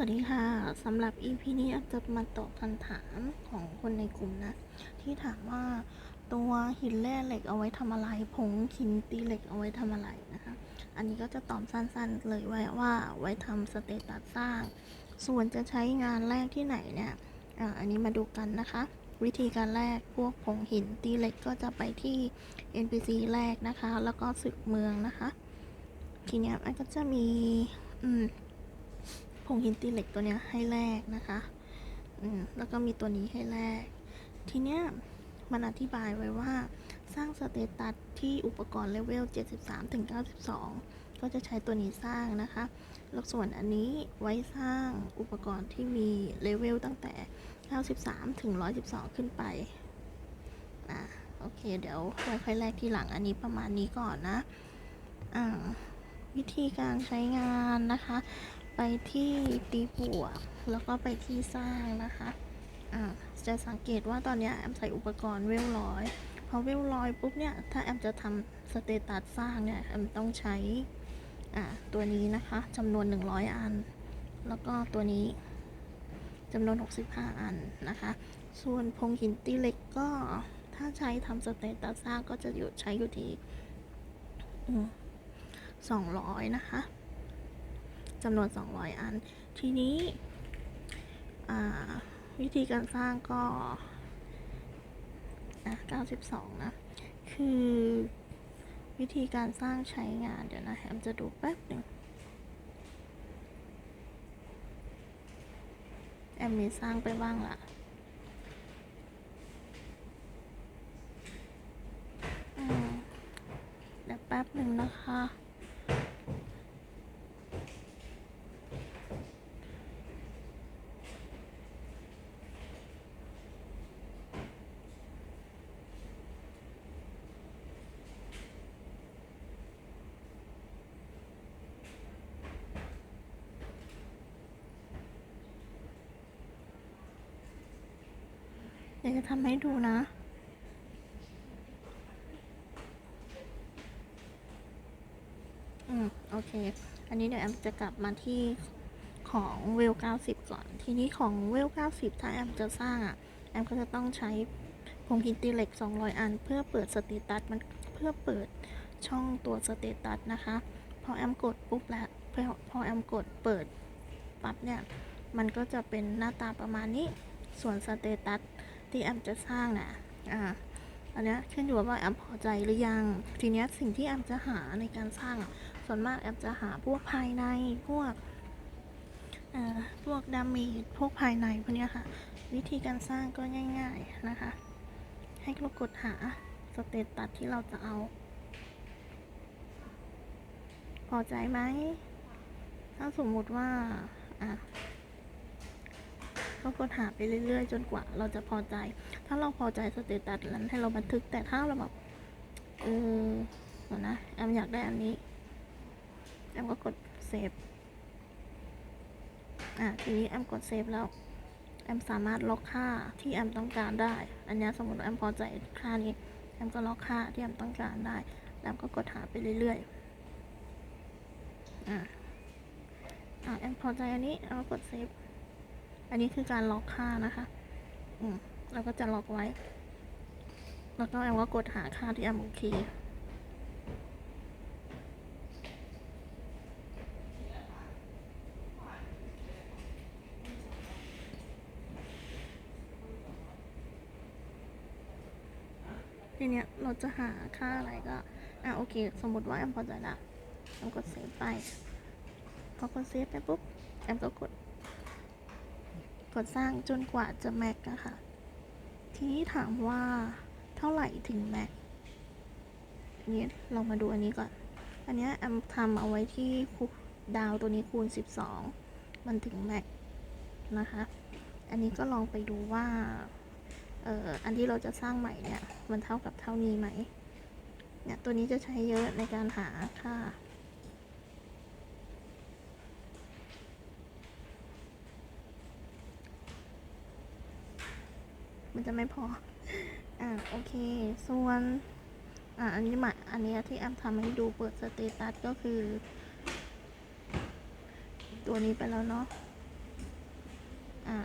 สวัสดีค่ะสำหรับ EP นี้จะมาตอบคำถามของคนในกลุ่มนะ ที่ถามว่าตัวหินแร่เหล็กเอาไว้ทำอะไร ผงหินตีเหล็กเอาไว้ทำอะไรนะคะ อันนี้ก็จะตอบสั้นๆเลยไว้ว่าไว้ทำสเตตัสสร้าง ส่วนจะใช้งานแรกที่ไหนเนี่ยออันนี้มาดูกันนะคะ วิธีการแรกพวกผงหินตีเหล็กก็จะไปที่ NPC แรกนะคะ แล้วก็ศึกเมืองนะคะ ทีนี้มันก็จะมี ผงหินตีเหล็กตัวเนี้ยให้แลกนะคะอืมแล้วก็มีตัวนี้ให้แลกทีเนี้ยมันอธิบายไว้ว่าสร้างสเตตัสที่อุปกรณ์เลเวล 73ถึง92 ก็จะใช้ตัวนี้สร้างนะคะ แล้วส่วนอันนี้ไว้สร้างอุปกรณ์ที่มีเลเวลตั้งแต่ 93ถึง112 ขึ้นไปอ่าโอเค เดี๋ยวค่อยๆแลกทีหลังอันนี้ประมาณนี้ก่อนนะอ่าวิธีการใช้งานนะคะ ไปที่ตีบวกแล้วก็ไปที่สร้างนะคะอ่าจะสังเกตว่าตอนเนี้ยแอมใส่อุปกรณ์เวลร้อยพอเวลร้อยปุ๊บเนี่ย ถ้าแอมจะทำสเตตัสสร้างเนี่ยแอมต้องใช้อ่าตัวนี้นะคะจำนวน 100 อัน แล้วก็ตัวนี้จำนวน 65 อันนะคะ ส่วนพงหินตีเหล็กก็ถ้าใช้ทำสเตตัสสร้างก็จะอยู่ใช้อยู่ที่อืม200นะคะ จำนวน 200 อัน ทีนี้วิธีการสร้างก็92 นะ คือวิธีการสร้างใช้งานเดี๋ยวนะแฮมจะดูแป๊บหนึ่งแอมมีสร้างไปบ้างละอืมเดี๋ยวแป๊บหนึ่งนะคะ ดี๋ยวจะทำให้ดูนะ อืม โอเค อันนี้เดี๋ยวแอมจะกลับมาที่ของเวล 90 ก่อน ทีนี้ของเวล 90 ถ้าแอมจะสร้างอะ แอมก็จะต้องใช้ผงหินตีเหล็ก 200 อัน เพื่อเปิดสเตตัสมันเพื่อเปิดช่องตัวสเตตัสนะคะ พอแอมกดปุ๊บแล้วพอพอแอมกดเปิดปั๊บเนี่ย มันก็จะเป็นหน้าตาประมาณนี้ ส่วนสเตตัส ที่แอมจะสร้างน่ะอ่าอันนี้ขึ้นอยู่ว่าแอมพอใจหรือยัง ทีนี้สิ่งที่แอมจะหาในการสร้าง ส่วนมากแอมจะหาพวกภายในพวกอ่อพวกดามีพวกภายในพวกเนี้ยค่ะ วิธีการสร้างก็ง่าย ๆนะคะ ให้เรากดหาสเตตัสที่เราจะเอา พอใจไหมถ้าสมมุติว่าอะ ก็กดหาไปเรื่อยๆ จนกว่าเราจะพอใจ ถ้าเราพอใจสเตตัสนั้นให้เราบันทึกแต่ถ้าเราแบบเออเดี๋ยวนะแอมอยากได้อันนี้แอมก็กดเซฟอะทีนี้แอมกดเซฟแล้วแอมสามารถล็อกค่าที่แอมต้องการได้ อันนี้สมมติแอมพอใจค่านี้แอมก็ล็อกค่าที่แอมต้องการได้ แล้วก็กดหาไปเรื่อยๆ อะอะแอมพอใจอันนี้แอมก็กดเซฟ อันนี้คือการล็อกค่านะคะ อืมเราก็จะล็อกไว้ แล้วก็แอมก็กดหาค่าที่แอมโอเคทีเนี้ยเราจะหาค่าอะไรก็ อะโอเค สมมติว่าแอมพอใจละแอมกดเซฟไป พอกดเซฟไปปุ๊บแอมก็กด กดสร้างจนกว่าจะแม็กอะค่ะทีนี้ถามว่าเท่าไหร่ถึงแม็กนนี้เรามาดูอันนี้ก่อน อันเนี้ยแอมทำเอาไว้ที่ดาวตัวนี้คูณ 12 มันถึงแม็กนะคะ อันนี้ก็ลองไปดูว่าเอ่ออันที่เราจะสร้างใหม่เนี่ย มันเท่ากับเท่านี้ไหมเนี่ยตัวนี้จะใช้เยอะในการหาค่า มันจะไม่พอ อ่าโอเค ส่วน อ่าอันนี้หมายอันนี้ที่แอมทำให้ดูเปิดสเตตัสก็คือ ตัวนี้ไปแล้วเนาะ อะ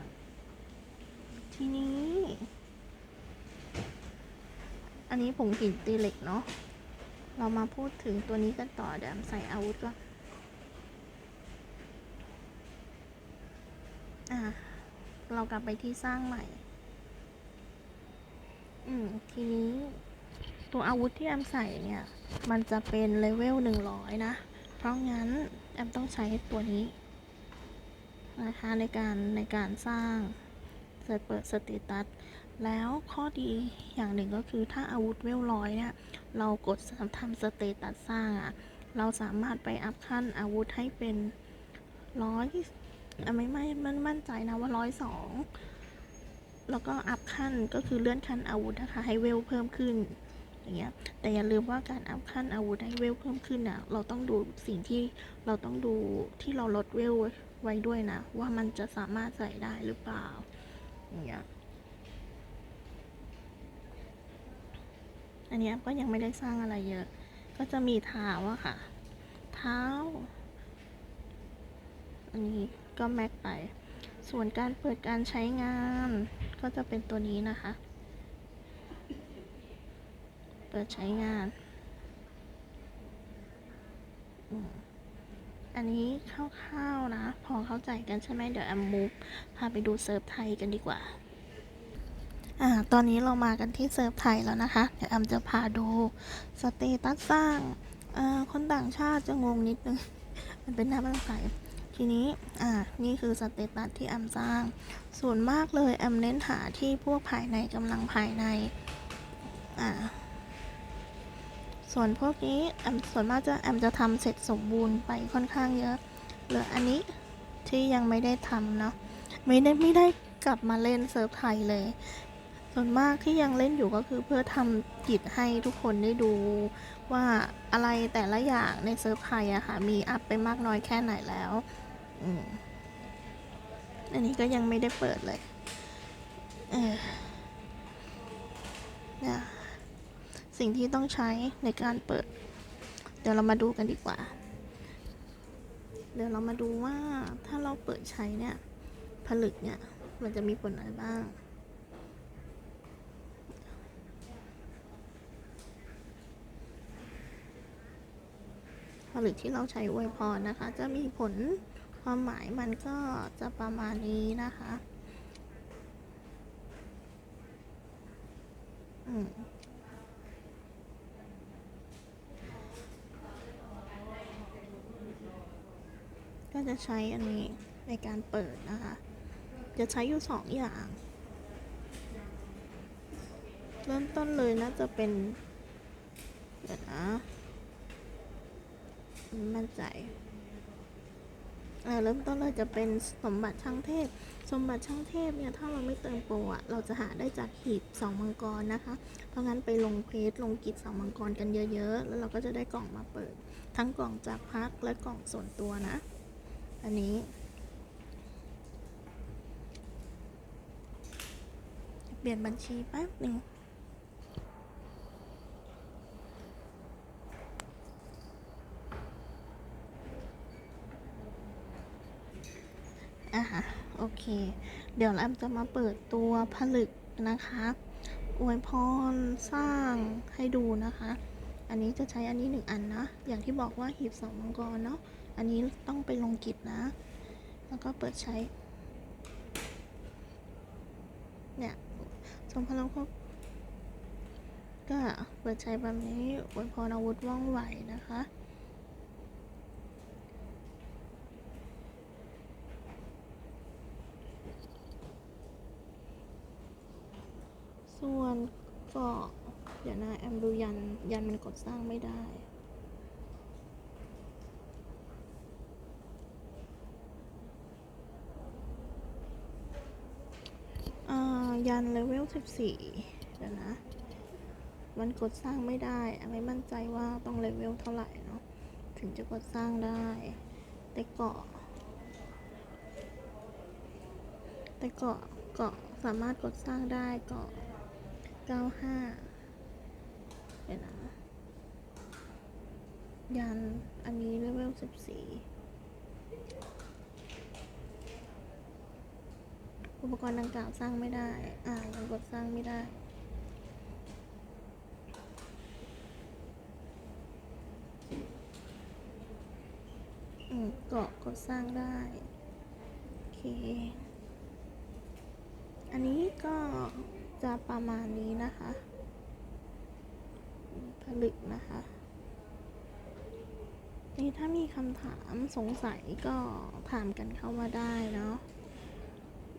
ทีนี้ อันนี้ผงหินตีเหล็กเนาะ เรามาพูดถึงตัวนี้กันต่อเดี๋ยวแอมใส่อาวุธก่อนอะเรากลับไปที่สร้างใหม่ อืม ทีนี้ตัวอาวุธที่แอมใส่เนี่ย มันจะเป็นเลเวลหนึ่งร้อยนะ เพราะงั้นแอมต้องใช้ตัวนี้นะคะในการในการสร้างเสิร์ชเปิดสเตตัสแล้วข้อดีอย่างหนึ่งก็คือถ้าอาวุธเวลร้อยเนี่ยเรากดทำสเตตัสสร้างอะ่ะ เราสามารถไปอัพขั้นอาวุธให้เป็นร้อยไม่ไม่มันมั่นใจนะว่าร้อยสอง แล้วก็อัพขั้นก็คือเลื่อนขั้นอาวุธนะคะให้เวลเพิ่มขึ้นอย่างเงี้ยแต่อย่าลืมว่าการอัพขั้นอาวุธให้เวลเพิ่มขึ้นอะเราต้องดูสิ่งที่เราต้องดูที่เราลดเวลไว้ด้วยนะ ว่ามันจะสามารถใส่ได้หรือเปล่าอย่างเงี้ยอันนี้ก็ยังไม่ได้สร้างอะไรเยอะ ก็จะมีเท้าอะค่ะ เท้า อันนี้ก็แม็กไป ส่วนการเปิดการใช้งานก็จะเป็นตัวนี้นะคะ เปิดใช้งาน อันนี้คร่าวๆนะ พอเข้าใจกันใช่ไหมเดี๋ยวแอมมูฟพาไปดูเซิร์ฟไทยกันดีกว่าอ่า ตอนนี้เรามากันที่เซิร์ฟไทยแล้วนะคะ เดี๋ยวแอมจะพาดูสเตตัสสร้างอ่าคนต่างชาติจะงงนิดนึง มันเป็นหน้าภาษาไทีนี้ อ่า นี่คือสเตตัสที่แอมสร้าง ส่วนมากเลยแอมเน้นหาที่พวกภายในกำลังภายใน อ่า ส่วนพวกนี้แอมส่วนมากจะแอมจะทำเสร็จสมบูรณ์ไปค่อนข้างเยอะ เหลืออันนี้ที่ยังไม่ได้ทำเนาะ ไม่ได้ไม่ได้กลับมาเล่นเซิร์ฟไทยเลย ส่วนมากที่ยังเล่นอยู่ก็คือเพื่อทำกิจให้ทุกคนได้ดูว่าอะไรแต่ละอย่างในเซิร์ฟไทยอะค่ะ มีอัพไปมากน้อยแค่ไหนแล้ว อืมอันนี้ก็ยังไม่ได้เปิดเลย เออเนี่ยสิ่งที่ต้องใช้ในการเปิด เดี๋ยวเรามาดูกันดีกว่า เดี๋ยวเรามาดูว่าถ้าเราเปิดใช้เนี่ย ผลึกเนี่ย มันจะมีผลอะไรบ้างผลึกที่เราใช้อวยพรนะคะ จะมีผล ความหมายมันก็จะประมาณนี้นะคะอืมก็จะใช้อันนี้ในการเปิดนะคะ จะใช้อยู่สองอย่าง เริ่มต้นเลยน่าจะเป็น เดี๋ยวนะมั่นใจ เริ่มต้นเลยจะเป็นสมบัติช่างเทพ สมบัติช่างเทพเนี่ยถ้าเราไม่เติมโปรอะเราจะหาได้จากหีบสองมังกรนะคะ เพราะงั้นไปลงเพจลงกิจสองมังกรกันเยอะๆ แล้วเราก็จะได้กล่องมาเปิด ทั้งกล่องจากพักและกล่องส่วนตัวนะ อันนี้เปลี่ยนบัญชีแป๊บหนึ่ง อะโอ เค เดี๋ยวแอมจะมาเปิดตัวผลึกนะคะ อวยพรสร้างให้ดูนะคะ อันนี้จะใช้อันนี้หนึ่งอันนะ อย่างที่บอกว่าหีบสองมังกรเนาะ อันนี้ต้องไปลงกิจนะ แล้วก็เปิดใช้ เนี่ยทรงพลังพบก็เปิดใช้แบบนี้อวยพรอาวุธว่องไวนะคะ ส่วนเกาะเดี๋ยวนะแอมดูยัน ยันมันกดสร้างไม่ได้อ่ายันเลเวล 14 เดี๋ยวนะ มันกดสร้างไม่ได้ ไม่มั่นใจว่าต้องเลเวลเท่าไหร่เนาะ ถึงจะกดสร้างได้ แต่เกาะ แต่เกาะ เกาะสามารถกดสร้างได้เกาะ 95เดี๋ยวนะยันอันนี้เลเวล14อุปกรณ์ดังกล่าวสร้างไม่ได้ อ่ายังกดสร้างไม่ได้ อืมเกาะกดสร้างได้ โอเค อันนี้ก็ จะประมาณนี้นะคะ ผลึกนะคะ นี่ถ้ามีคำถามสงสัยก็ถามกันเข้ามาได้เนาะ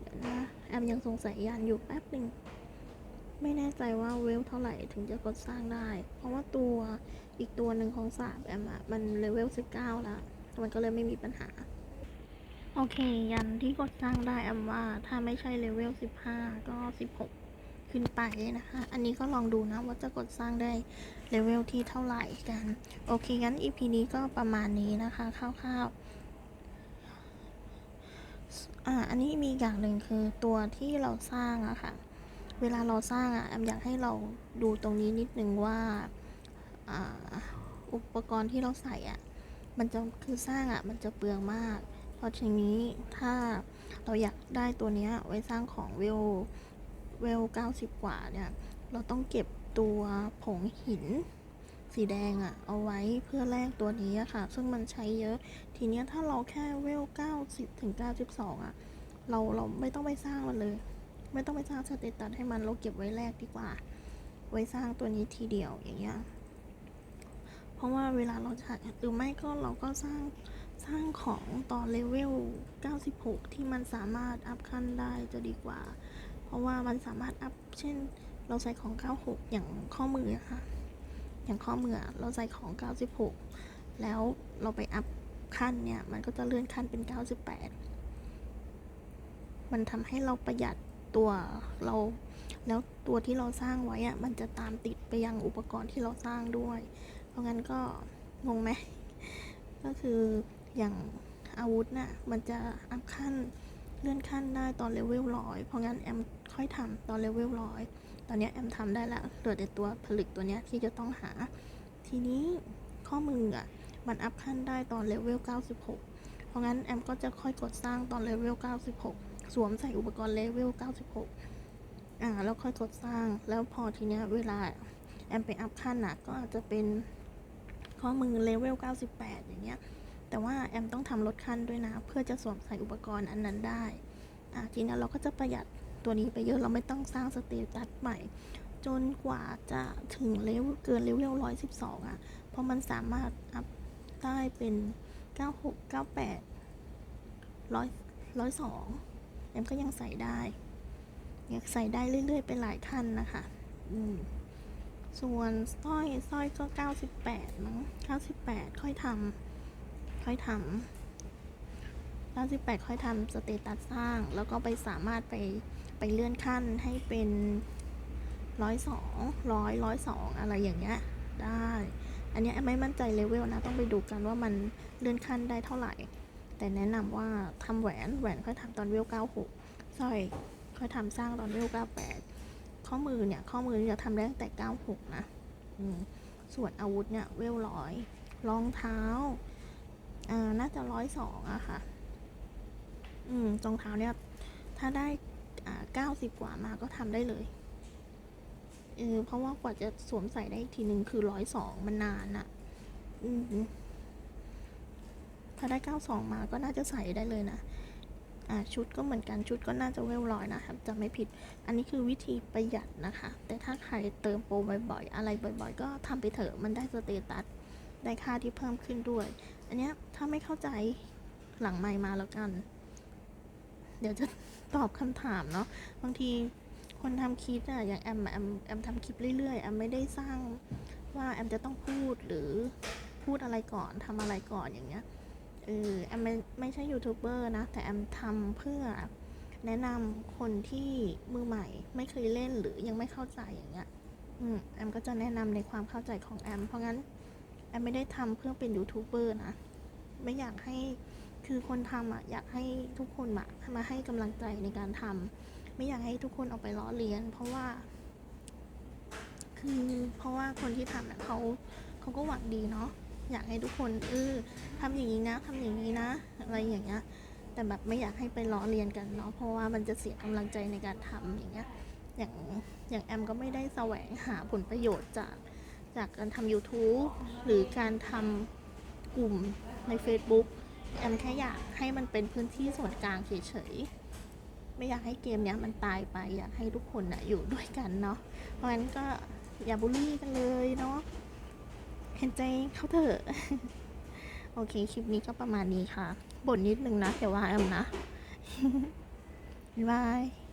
เดี๋ยวนะแอมยังสงสัยยานอยู่แป๊บหนึ่งไม่แน่ใจว่าเวลเท่าไหร่ถึงจะกดสร้างได้ เพราะว่าตัวอีกตัวหนึ่งของสามแอมอะมันเลเวล19 แล้ว มันก็เลยไม่มีปัญหา โอเค ยันที่กดสร้างได้แอมว่าถ้าไม่ใช่เลเวล15 ก็ 16 ขึ้นไปนะคะ อันนี้ก็ลองดูนะว่าจะกดสร้างได้เลเวลที่เท่าไหร่กัน โอเคงั้น EP นี้ก็ประมาณนี้นะคะคร่าวๆอ่าอันนี้มีอย่างหนึ่งคือตัวที่เราสร้างอะค่ะ เวลาเราสร้างอะแอมอยากให้เราดูตรงนี้นิดนึงว่าอุปกรณ์ที่เราใส่อะมันจะคือสร้างอะมันจะเปลืองมาก เพราะทีนี้ถ้าเราอยากได้ตัวเนี้ยไว้สร้างของเว เวล 90 กว่าเนี่ย เราต้องเก็บตัวผงหิน สีแดงอะเอาไว้เพื่อแลกตัวนี้อะค่ะ ซึ่งมันใช้เยอะ ทีเนี้ยถ้าเราแค่เวล 90 ถึง 92อะเราเราไม่ต้องไปสร้างมันเลย ไม่ต้องไปสร้างสเตตัสให้มันเราเก็บไว้แรกดีกว่า ไว้สร้างตัวนี้ทีเดียวอย่างเงี้ยเพราะว่าเวลาเราใช้หรือไม่ก็เราก็สร้างสร้างของตอนเลเวล 96 ที่มันสามารถอัพขั้นได้จะดีกว่า เพราะว่ามันสามารถอัพเช่น เราใส่ของ 96 อย่างข้อมือค่ะ อย่างข้อมือเราใส่ของ 96 แล้วเราไปอัพขั้นเนี่ย มันก็จะเลื่อนขั้นเป็น 98 มันทำให้เราประหยัดตัวเรา แล้วตัวที่เราสร้างไว้อะมันจะตามติดไปยังอุปกรณ์ที่เราสร้างด้วย เพราะงั้นก็งงไหมก็คืออย่างอาวุธน่ะมันจะอัพขั้น เลื่อนขั้นได้ตอนเลเวลร้อยเพราะงั้นแอมค่อยทำตอนเลเวลร้อยตอนนี้แอมทำได้แล้วเหลือแต่ตัวผลึกตัวเนี้ยที่จะต้องหา ทีนี้ข้อมืออะมันอัพขั้นได้ตอนเลเวล96 เพราะงั้นแอมก็จะค่อยกดสร้างตอนเลเวล96 สวมใส่อุปกรณ์เลเวล96 อ่าแล้วค่อยกดสร้างแล้วพอทีเนี้ยเวลาแอมไปอัพขั้นน่ะก็อาจจะเป็นข้อมือเลเวล98 อย่างเงี้ย แต่ว่าแอมต้องทำลดขั้นด้วยนะ เพื่อจะสวมใส่อุปกรณ์อันนั้นได้ทีนี้เราก็จะประหยัดตัวนี้ไปเยอะเราไม่ต้องสร้างสเตตัสใหม่ จนกว่าจะถึงเลเวลเกินเลเวล112อะ เพราะมันสามารถอัพได้เป็น96 98 100 102แปดร้อยสองแอมก็ยังใส่ได้ยังใส่ได้เรื่อยๆเป็นหลายขั้นนะคะ อืมส่วนสร้อยสร้อยก็98มั้ง98ค่อยทำ ค่อยทำ98 ค่อยทำสเตตัสสร้าง แล้วก็ไปสามารถไปไปเลื่อนขั้นให้เป็นร้อยสองร้อยร้อยสองอะไรอย่างเงี้ยได้ อันนี้ไม่มั่นใจเลเวลนะ ต้องไปดูกันว่ามันเลื่อนขั้นได้เท่าไหร่ แต่แนะนำว่าทำแหวนแหวนค่อยทำตอนเวล96สร้อยค่อยทำสร้างตอนเวล98 ข้อมือเนี่ย ข้อมือจะทำได้ตั้งแต่ 96 นะส่วนอาวุธเนี่ยเวลร้อยรองเท้า อ่าน่าจะร้อยสองอะค่ะ อืมรองเท้าเนี่ย ถ้าได้อ่าเก้าสิบกว่ามาก็ทำได้เลยเออเพราะว่ากว่าจะสวมใส่ได้อีกทีหนึ่งคือร้อยสองมันนานอะอืมถ้าได้เก้าสองมาก็น่าจะใส่ได้เลยนะอ่าชุดก็เหมือนกันชุดก็น่าจะเวลร้อยนะครับจะไม่ผิด อันนี้คือวิธีประหยัดนะคะ แต่ถ้าใครเติมโปรบ่อยๆ อะไรบ่อยๆ ก็ทำไปเถอะมันได้สเตตัสได้ค่าที่เพิ่มขึ้นด้วย อันเนี้ยถ้าไม่เข้าใจหลังไมมาแล้วกัน เดี๋ยวจะตอบคำถามเนาะบางทีคนทำคลิปอะอย่างแอมแอมแอมทำคลิปเรื่อยๆแอมไม่ได้สร้างว่าแอมจะต้องพูดหรือพูดอะไรก่อนทำอะไรก่อนอย่างเงี้ยเออแอมไม่ไม่ใช่ยูทูบเบอร์นะ แต่แอมทำเพื่อแนะนำคนที่มือใหม่ ไม่เคยเล่นหรือยังไม่เข้าใจอย่างเงี้ยอืมแอมก็จะแนะนำในความเข้าใจของแอม เพราะงั้น อมไม่ได้ทำเพื่อเป็นยูทูบเบอร์นะ ไม่อยากให้คือคนทำอะอยากให้ทุกคนมามาให้กำลังใจในการทำไม่อยากให้ทุกคนเอาไปล้อเลียน เพราะว่า คือเพราะว่าคนที่ทำเนี่ยเขาเขาก็หวังดีเนาะอยากให้ทุกคนเออทำอย่างนี้นะทำอย่างนี้นะ อะไรอย่างเงี้ยแต่แบบไม่อยากให้ไปล้อเลียนกันเนาะเพราะว่ามันจะเสียกำลังใจในการทำอย่างเงี้ยอย่างอย่างแอมก็ไม่ได้แสวงหาผลประโยชน์จาก จากการทำ YouTube หรือการทำกลุ่มใน Facebook แอมแค่อยากให้มันเป็นพื้นที่ส่วนกลางเฉยๆ ไม่อยากให้เกมเนี้ยมันตายไป อยากให้ทุกคนนะอยู่ด้วยกันเนาะ เพราะฉะนั้นก็อย่าบูลลี่กันเลยเนาะ เห็นใจเขาเถอะ โอเค คลิปนี้ก็ประมาณนี้ค่ะ บ่นนิดนึงนะแต่ว่าแอมนะ บ๊ายบาย